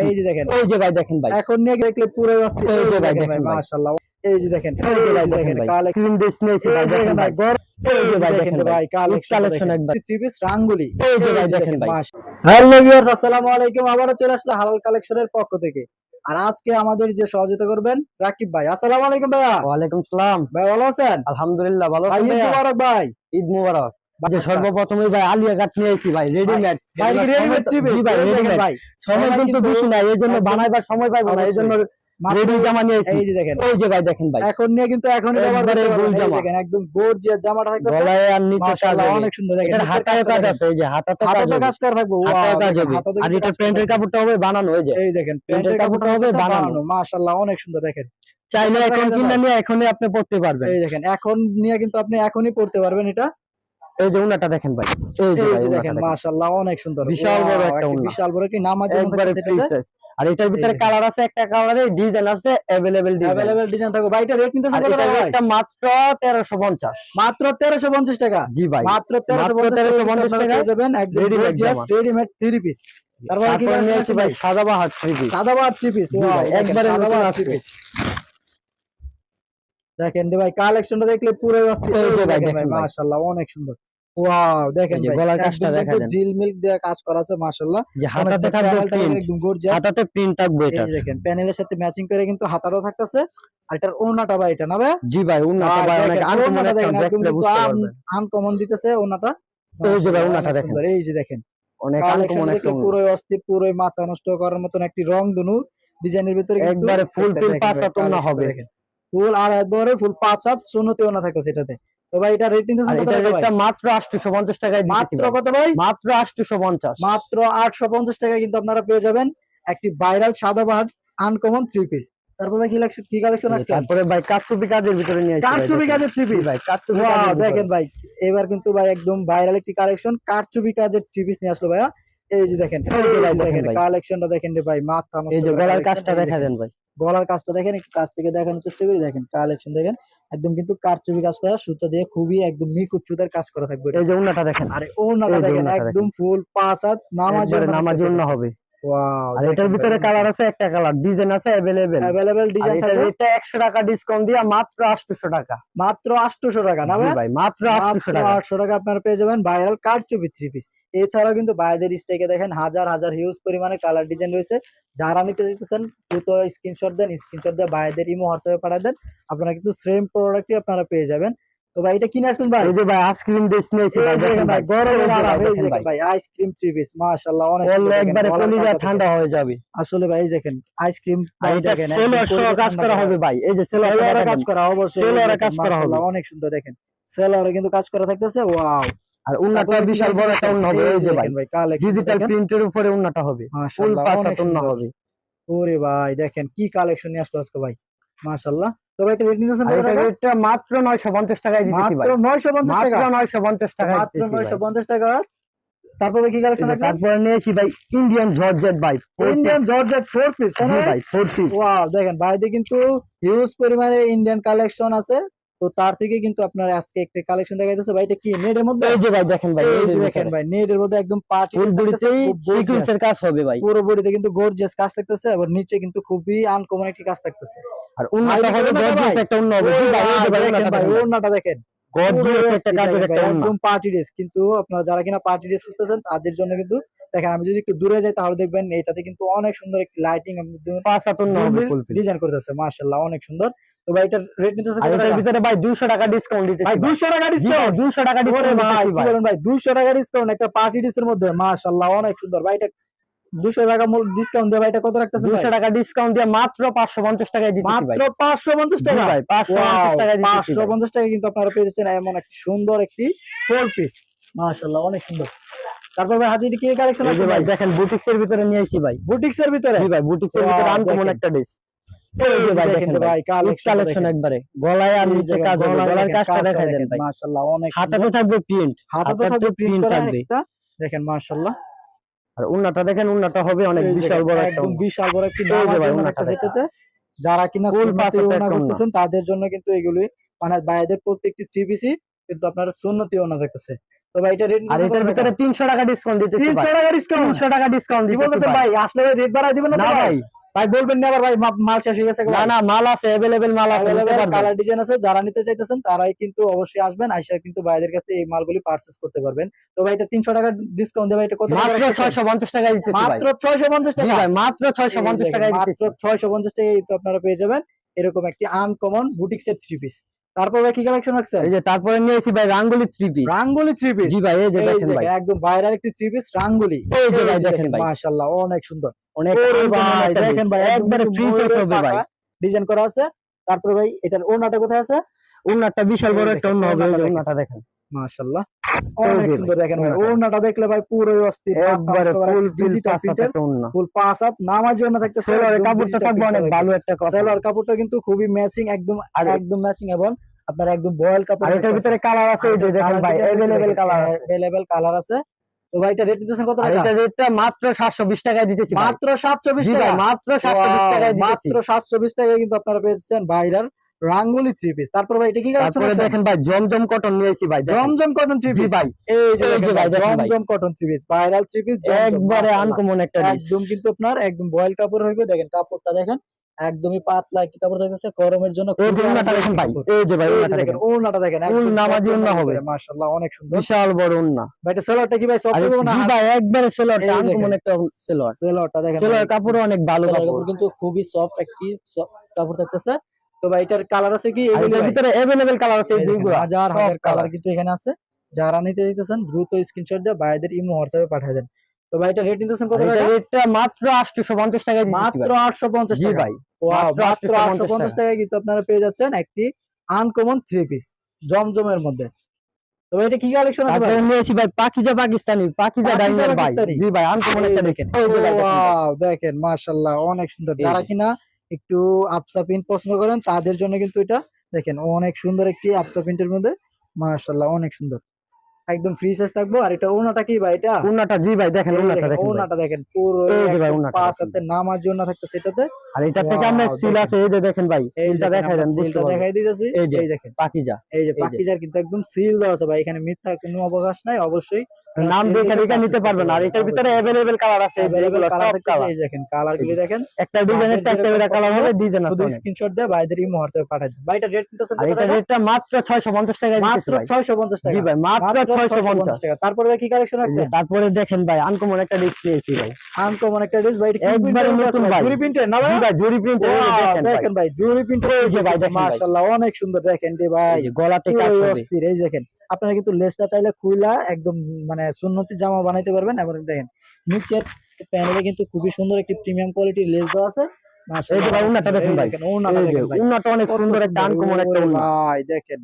এই যে দেখেন এই যে ভাই দেখেন ভাই এখন নিয়ে দেখলে পুরো এই এই যে যে ভাই দেখেন ভাই দেখেন ভাই। মাশাআল্লাহ এই যে দেখেন এই যে ভাই দেখেন কালেকশন ড্রেস নিয়েছি ভাই দেখেন ভাই চলে হালাল কালেকশনের পক্ষ থেকে আর আজকে আমাদের যে সহযোগিতা করবেন রাকিব ভাই আসসালাম আলাইকুম ভাইয়া ওয়ালাইকুম সালাম ভাই ভালো আছেন আলহামদুলিল্লাহ ভালো ঈদ? মুবারক ভাই ঈদ মুবারক যে আচ্ছা। সর্বপ্রথমে ভাই নিয়ে এসেছি ভাই রেডিমেড ভাই রেডিমেড ভাই রেডিমেড ভাই সময় কিন্তু বেশি। নাই এই জন্য বানাইবার সময় পাইবো না এই জন্য রেডি জামা নিয়ে এসেছি এই যে দেখেন। এই যে ভাই দেখেন ভাই। এখন নিয়ে কিন্তু এখনই ব্যবহার গোল জামা। দেখেন একদম গর্জিয়াস জামাটা থাকতেছে। গলায় আর নিচে হবে। অনেক সুন্দর। দেখেন হাতায় কাজ আছে এই যে হাতাতে কাজ হাতাতে কাজ করা থাকবে। হাতায় কাজ হবে। আর এটা প্যান্টের কাপড়টা হবে বানানো এই যে। এই দেখেন প্যান্টের কাপড়টা হবে বানানো। মাশাআল্লাহ অনেক সুন্দর দেখেন। চাইলে এখন কিনে। নিয়ে এখনই আপনি পড়তে পারবেন। এই দেখেন এখন নিয়ে কিন্তু আপনি এখনই পড়তে পারবেন। এটা এই যে উনাটা দেখেন ভাই এই যে এই ভাই যে উনাটা দেখেন দেখেন। মাশাআল্লাহ অনেক সুন্দর বিশাল বড় Wow, একটা একটা উন্না। বিশাল বড় একটি নামাজ জন্য একবারে থাকছে free এটাতে size। আর এটার ভিতরে দেখেন। কালার আছে একটা কালারে ডিজাইন আছে अवेलेबल ডিজাইন अवेलेबल ডিজাইন থাকবে ভাই এটা রেট নিতেছে আর কত এটার টাকা ভাই রেটটা মাত্র 1350 মাত্র 1350 টাকা জি ভাই মাত্র 1350 টাকা 1350 আপনারা পেয়ে যাবেন একদম Ready-made গর্জিয়াস জামা। রেডিমেড থ্রি পিস তারপরে কি তারপরে নিয়ে কালেকশন আসছি ভাই Sadabahar three piece Sadabad three piece জি ভাই, একবারে নতুন আসছে। দেখেন রে ভাই কালেকশনটা দেখলে পুরো অস্থির এই এই যে যে ভাই, দেখেন ভাই দেখেন ভাই। মাশাআল্লাহ অনেক সুন্দর ওয়াও দেখেন এই ভাই গলার কাজটা একদম দেখা কিন্তু দেন। জিল মিল্ক দিয়ে কাজ করা আছে মাশাআল্লাহ। যে হাতাতে থাকবে প্যানেলটা একদম গর্জিয়াস হাতাতে প্রিন্ট থাকবে এটা। যে দেখেন প্যানেলের সাথে ম্যাচিং করে কিন্তু হাতারও থাকতেছে আর এটার ওনাটা ভাই এটা না ভাই? জি ভাই উন্নত ভাই অনেক আনকমন দেখলে বুঝতে পারবেন। আনকমন দিতেছে ওনাটা এই যে ভাই, ওনাটা দেখেন। এই যে দেখেন অনেক আনকমন একটা পুরো অস্থির পুরো মাথা নষ্ট করার মতন একটি রং দুনু ডিজাইনের ভিতরে কিন্তু একবারে দেখতে fill পাঁচ হবে। দেখেন। ফুল আর একবারে ফুল পাঁচ শূন্যতে ওনা থাকতেছে এটাতে। তো ভাই এটা রেট নিতেছেন কত টাকা ভাই? মাত্র 850 টাকায় মাত্র কত ভাই? মাত্র 850 মাত্র আটশো পঞ্চাশ টাকায় কিন্তু আপনারা পেয়ে যাবেন একটি ভাইরাল সাদাবাহার আনকমন থ্রি পিস তারপরে কি কালেকশন কি কালেকশন আছে? তারপরে ভাই কাচুপি কাজের ভিতরে নিয়ে থ্রি পিস ভাই কাচুপি দেখেন ভাই এবার কিন্তু ভাই একদম ভাইরাল একটি কালেকশন কারচুপি কাজের থ্রি পিস নিয়ে আসলো ভাইয়া। এই যে দেখেন। কালেকশনটা দেখেন রে ভাই মাথা এই যে গলার কাজটা দেখা দেন ভাই। গলার কাজটা দেখেন একটু কাছ থেকে দেখানোর চেষ্টা করি। দেখেন কালেকশন দেখেন একদম কিন্তু কারচুপি কাজ করা সুতা দিয়ে খুবই একদম নিখুঁত সুতার কাজ করা থাকবে এই যে দেখেন। আরে ওনাটা দেখেন একদম ফুল পাঁচ হাত নামাজ নামাজি হবে। আর এটার ভিতরে কালার আছে একটা কালার ডিজাইন আছে अवेलेबल अवेलेबल আর ডিজাইন এটার থাকবে রেটটা 100 টাকা ডিসকাউন্ট দিয়া মাত্র 800 টাকা মাত্র 800 টাকা না জি ভাই ভাই মাত্র 800 টাকা আটশো টাকা আপনারা পেয়ে যাবেন ভাইরাল কারচুপি থ্রি পিস এছাড়াও কিন্তু বাইরের স্টেকে দেখেন হাজার হাজার হিউজ পরিমাণে কালার ডিজাইন রয়েছে যারা নিতে চাইতেছেন দ্রুত স্ক্রিনশট দেন স্ক্রিনশট দিয়ে বাইরের ইমো হোয়াটসঅ্যাপে পাঠিয়ে দেন আপনারা কিন্তু সেম প্রোডাক্টই আপনারা পেয়ে যাবেন তো ভাই এটা কিনে আসলেন ভাই? এই যে ভাই আইসক্রিম নিয়েছি ভাই দেখেন ভাই ভাই গরমের আরাম, ভাই, এই দেখেন দেখেন ভাই। ভাই আইসক্রিম থ্রি পিস মাশাআল্লাহ অনেক সুন্দর একবারে গলার কলিজা ঠান্ডা হয়ে যাবে। আসলে ভাই এই দেখেন আইসক্রিম ভাই দেখেন সেলর কাজ করা হবে ভাই এই যে সেলর কাজ করা অবশ্যই এই সেলরে কাজ করা হবে। অনেক সুন্দর দেখেন। সেলরে কিন্তু কাজ করা থাকতেছে ওয়াও। আর উন্নাটা বিশাল বড় একটা উন্না হবে এই যে ভাই। ডিজিটাল প্রিন্টের উপরে উন্নাটা হবে। ফুল মাশাআল্লাহ পাঁচ উন্না হবে। ওরে ভাই দেখেন কি কালেকশন নিয়ে আসলো আজকে ভাই। মাশাআল্লাহ। তো ভাই এটা রেট নিতেছেন? রেটটা মাত্র 950 টাকায় দিতেছি ভাই। মাত্র 950 টাকা মাত্র 950 টাকা মাত্র 950 টাকা। তারপরে কি কালেকশন আছে তারপরে নিয়েছি ভাই ইন্ডিয়ান জর্জেট ভাই ইন্ডিয়ান জর্জেট ফোর পিস তাই ভাই? ফোর পিস ওয়াও দেখেন বাইরে কিন্তু হিউজ পরিমাণে ইন্ডিয়ান কালেকশন আছে। তো তার থেকে কিন্তু আপনার আজকে একটা কালেকশন দেখা যাচ্ছে ভাই এটা কি নেটের মধ্যে? এই যে ভাই দেখেন ভাই এই যে দেখেন ভাই নেটের মধ্যে একদম পার্টি সিকোয়েন্সের কাজ হবে ভাই। পুরো বডিতে কিন্তু গর্জিয়াস কাজ থাকতেছে আবার নিচে কিন্তু খুবই আনকমন একটা কাজ থাকতেছে আর উন্নাটা দেখেন হবে গর্জিয়াস ভাই। একটা উন্না হবে। উন্নাটা দেখেন। ভাই। ওড়নাটা দেখেন গর্জিয়াস পুরো একটা অস্থির কাজের দেখেন একটা ভাই, উন্না একদম পার্টি ড্রেস কিন্তু আপনারা যারা কিনা পার্টি ড্রেস খুঁজতেছেন তাদের জন্য কিন্তু দেখেন আমি যদি একটু দূরে যাই তাহলে দেখবেন এটাতে কিন্তু অনেক সুন্দর একটি লাইটিং ডিজাইন করতেছে অনেক সুন্দর। তো ভাই এটার রেট নিতেছে এটার ভিতরে ভাই 200 টাকা ডিসকাউন্ট ভাই 200 টাকা জি ডিসকাউন্ট 200 টাকা ডিসকাউন্ট ভাই ভাই। বলেন ভাই 200 টাকা ডিসকাউন্ট একটা পার্টি ড্রেসের মধ্যে মাশাআল্লাহ অনেক সুন্দর। ভাই এটা 200 টাকা মূল ডিসকাউন্ট দিয়ে ভাই এটা কত রাখতেছেন ভাই? 200 টাকা ডিসকাউন্ট দিয়ে মাত্র 550 টাকায় দিতেছি ভাই। মাত্র 550 জি টাকা ভাই 550 টাকায় দিতেছি ভাই। 550 টাকা কিন্তু আপনারা পেয়ে যাচ্ছেন এমন একটি সুন্দর একটি ফোর পিস মাশাআল্লাহ অনেক সুন্দর। তারপর ভাই কি কালেকশন আছে ভাই দেখেন বুটিক্সের ভিতরে নিয়ে আসি ভাই। বুটিক্স এর ভিতরে? জি ভাই বুটিক্সের Wow, ভিতরে আনকমন। একটা ড্রেস দেখেন দেখেন আর উন্নাটা দেখেন উন্নাটা হবে অনেক বিশাল বড় একটা একদম বিশাল বড় একটি। সেটাতে যারা কিনা সুন্নতি ওনা করতেছেন তাদের জন্য কিন্তু এগুলি মানে বাইরের প্রত্যেকটি থ্রি পিসি কিন্তু আপনার সুন্নতি ওনা দেখতেছে। তো ভাই এটা রেট আর এটার ভিতরে তিনশো টাকা ডিসকাউন্ট দিতেছি ভাই। তিনশো টাকা ডিসকাউন্ট টাকা ডিসকাউন্ট দিতেছি ভাই। আসলে রেট বাড়াই দিবেন না ভাই ভাই বলবেন না আবার ভাই মাল শেষ হয়ে গেছে না না মাল আছে अवेलेबल মাল আছে কালার ডিজাইন আছে যারা নিতে চাইতেছেন তারাই কিন্তু অবশ্যই আসবেন আইসা কিন্তু ভাইদের কাছে এই মালগুলি পারচেজ করতে পারবেন। তো ভাই এটা তিনশো টাকা ডিসকাউন্ট দেবে এটা কত মাত্র রাখতেছেন? ছয়শো পঞ্চাশ টাকা দিতেছি মাত্র ছয়শো পঞ্চাশ জি টাকা? ভাই মাত্র ছয়শো পঞ্চাশ এই টাকা দিতেছি মাত্র ছয়শো পঞ্চাশ টাকায় তো আপনারা পেয়ে যাবেন এরকম একটি uncommon boutique set three piece তারপর ভাই কি কালেকশন এই যে তারপরে নিয়েছি ভাই Rangoli three piece Rangoli three piece জি ভাই এই যে দেখেন ভাই। একদম বাইরের একটি থ্রি পিস রাঙ্গুলি। এই যে ভাই দেখেন ভাই। মাশাআল্লাহ অনেক সুন্দর। অনেক ভাই দেখেন ভাই একবারে ফ্রি সাইজ হবে ভাই। ডিজাইন করা আছে। তারপর ভাই এটার ওনাটা কোথায় আছে? ওনাটা বিশাল বড় একটা ওনা হবে ওন্নাটা দেখেন। মাশাআল্লাহ এই অনেক যে সুন্দর দেখেন ভাই ওড়নাটা। ওনাটা দেখলে ভাই পুরো অস্থির একবারে ফুল ফিল ডিজিটাল পাঁচ প্রিন্টের একটা ওন্না ফুল পাঁচ হাত নামার জন্য থাকতে সেলারের কাপড়টা থাকবে অনেক ভালো একটা কথা সেলার কাপড়টা কিন্তু খুবই ম্যাচিং একদম আর একদম ম্যাচিং এবং আপনার একদম বয়েল কাপড় আর এটার ভিতরে কালার আছে এই যে দেখেন ভাই অ্যাভেলেবেল কালার আছে अवेलेबल কালার আছে তো ভাই এটা রেট দিতেছেন কত আর টাকা এটা রেটটা মাত্র 720 টাকায় দিতেছি ভাই। মাত্র 720 জি ভাই টাকা মাত্র 720 টাকায় দিতেছি মাত্র 720 টাকায় কিন্তু আপনারা পেয়েছেন বাইরার রাঙ্গুলি থ্রি পিস তারপর ভাই এটা কি তারপরে দেখেন ভাই জমজম কটন নিয়েছি ভাই জমজম কটন থ্রি পিস ভাই। এই যে দেখেন ভাই। Zamzam cotton three piece viral three piece একবারে আনকমন একটা ডিশ একদম কিন্তু আপনার একদম বয়েল কাপড় হইবে। দেখেন কাপড়টা দেখেন একদমই পাতলা একটি কাপড় থাকতেছে গরমের জন্য এই যে ওন্নাটা দেখেন ভাই এই যে ভাই ওন্নাটা দেখেন ওড়নাটা দেখেন ফুল নামাজি ওড়না হবে। মাশাআল্লাহ অনেক সুন্দর। বিশাল বড় ওন্না ভাই এটা সেলারটা কি ভাই সফট হবে না? ভাই একবারে সেলরটা আনকমন একটা সেলর সেলারটা দেখেন সেলর ভাই। কাপড়ও অনেক ভালো কাপড়। কাপড় কিন্তু খুবই সফট একটি কাপড় থাকতেছে। তো ভাই এটার কালার আছে কি? আর এগুলি এটার ভাই? ভিতরে অ্যাভেলেবেল কালার আছে এই এই দেখেন, দুইগুলো হাজার হাজার কালার কিন্তু এখানে আছে। যারা নিতে দিতেছেন দ্রুত স্ক্রিনশট দিয়ে ভাইদের ইমো হোয়াটসঅ্যাপে পাঠিয়ে দেন। তো ভাই এটা রেট নিতেছেন কত টাকা? এটার মাত্র 850 টাকায় মাত্র 850 টাকা। ভাই ওয়াও মাত্র মাত্র 850 850 টাকায় কিন্তু আপনারা পেয়ে যাচ্ছেন একটি আনকমন থ্রি পিস জমজমের মধ্যে। তো এটা কি কালেকশন আছে ভাই? তারপরে নিয়েছি ভাই পাকিজা পাকিস্তানি পাকিজা পাকিজা ডাইনার ভাই। জি ভাই আনকমন একটা দেখেন। দেখেন। মাশাআল্লাহ অনেক সুন্দর। যারা কিনা একটু আফসা প্রিন্ট পছন্দ করেন তাদের জন্য কিন্তু এটা দেখেন অনেক সুন্দর একটি আফসা প্রিন্টের মধ্যে মাশাআল্লাহ অনেক সুন্দর। একদম ফ্রি সাইজ থাকব আর এটা ওনাটা কি ভাই এটা? ওন্নাটা জি ভাই দেখেন এই ওন্নাটা দেখেন, ওনাটা দেখেন পুরো ভাই, ওনাটা পাঁচ হাতে নামার জন্য থাকতে সেটাতে আর এটা থেকে আমরা সিল আছে এই যে দেখেন ভাই এই সিলটা দেখেন, দেখাই দেন বুঝতে দেখাই দিতেছি এই। দেখেন। পাকিজা এই যে। পাকিজার কিন্তু একদম সিল দেওয়া আছে ভাই এখানে মিথ্যা কোনো অবকাশ নাই অবশ্যই। নাম দেখে দেখে নিতে পারবেন আর এটার ভিতরে। অ্যাভেলেবেল কালার আছে সব কালার এই দেখেন কালার গুলি দেখেন। একটা ডিজাইনের চারটে করে কালার হবে ডিজাইন আছে শুধু স্ক্রিনশট দিয়ে ভাইদের ইমো হোয়াটসঅ্যাপে পাঠাই দিন। ভাইটা রেট আর এটা টাকা? রেটটা মাত্র 650 টাকায় দিতেছি মাত্র 650 টাকা জি ভাই মাত্র 650 টাকা। তারপরে ভাই কি কালেকশন আছে? তারপরে দেখেন ভাই আনকমন একটা ডিশ পেয়েছি ভাই। আনকমন একটা ড্রেস ভাই একবারে নতুন ভাই। জুরি প্রিন্টের না ভাই? ভাই জরি প্রিন্ট দেখেন ভাই। দেখেন ভাই জুরি এই যে ভাই, মাশাআল্লাহ অনেক সুন্দর দেখেন রে ভাই। গলাতে কাজ এই দেখেন। আপনারা কিন্তু লেসটা চাইলে খুইলা একদম মানে সুন্নতি জামা বানাইতে পারবেন। এবং দেখেন নিচের প্যানেলে কিন্তু খুবই সুন্দর একটি প্রিমিয়াম কোয়ালিটির লেস দেওয়া আছে। এই যে ভাই, উন্নাটা দেখেন ভাই। ওনাটা এই যে দেখেন ভাই। উন্নাটা অনেক কত সুন্দর একটা আনকমন একটা ওরে উন্না। ভাই দেখেন।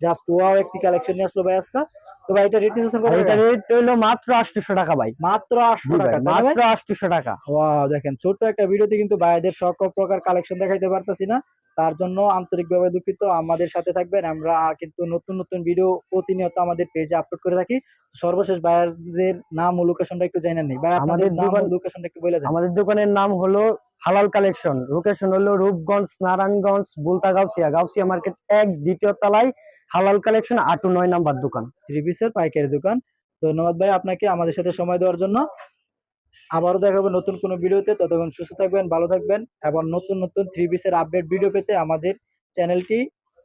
জাস্ট ওয়াও একটি কালেকশন নিয়ে আসলো ভাই আজকে। তো ভাই এটা রেট নিতেছেন কত এটা রেট হইল মাত্র 800 টাকা ভাই। মাত্র জি 800 টাকা তাই মাত্র 800 টাকা। ওয়াও দেখেন ছোট্ট একটা ভিডিওতে কিন্তু ভাইদের সকল প্রকার কালেকশন দেখাইতে পারতাছি না। তার জন্য আন্তরিকভাবে দুঃখিত। আমাদের সাথে থাকবেন। আমরা কিন্তু নতুন নতুন ভিডিও প্রতিনিয়ত আমাদের পেজে আপলোড করে থাকি। সর্বশেষ ভাইয়ারদের নাম ও লোকেশনটা একটু জানেন নেই। ভাই আমাদের নাম ও দোকান- লোকেশনটা একটু বলে দেন। আমাদের দোকানের নাম হলো হালাল কালেকশন লোকেশন হলো রূপগঞ্জ নারায়ণগঞ্জ বুলতা গাউসিয়া গাউসিয়া মার্কেট এক দ্বিতীয় তলায় হালাল কালেকশন আটু নয় নাম্বার দোকান। থ্রি পিসের পাইকারি দোকান। ধন্যবাদ ভাই আপনাকে আমাদের সাথে সময় দেওয়ার জন্য। আবারও দেখা হবে নতুন কোনো ভিডিওতে। ততক্ষণ সুস্থ থাকবেন, ভালো থাকবেন এবং নতুন নতুন থ্রি পিসের আপডেট ভিডিও পেতে আমাদের চ্যানেলটি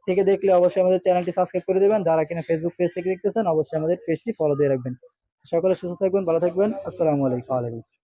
থেকে দেখলে অবশ্যই আমাদের চ্যানেলটি সাবস্ক্রাইব করে দেবেন। যারা কিনা ফেসবুক পেজ থেকে দেখতেছেন, অবশ্যই আমাদের পেজটি ফলো দিয়ে রাখবেন। সকলে সুস্থ থাকবেন, ভালো থাকবেন। আসসালামু আলাইকুম।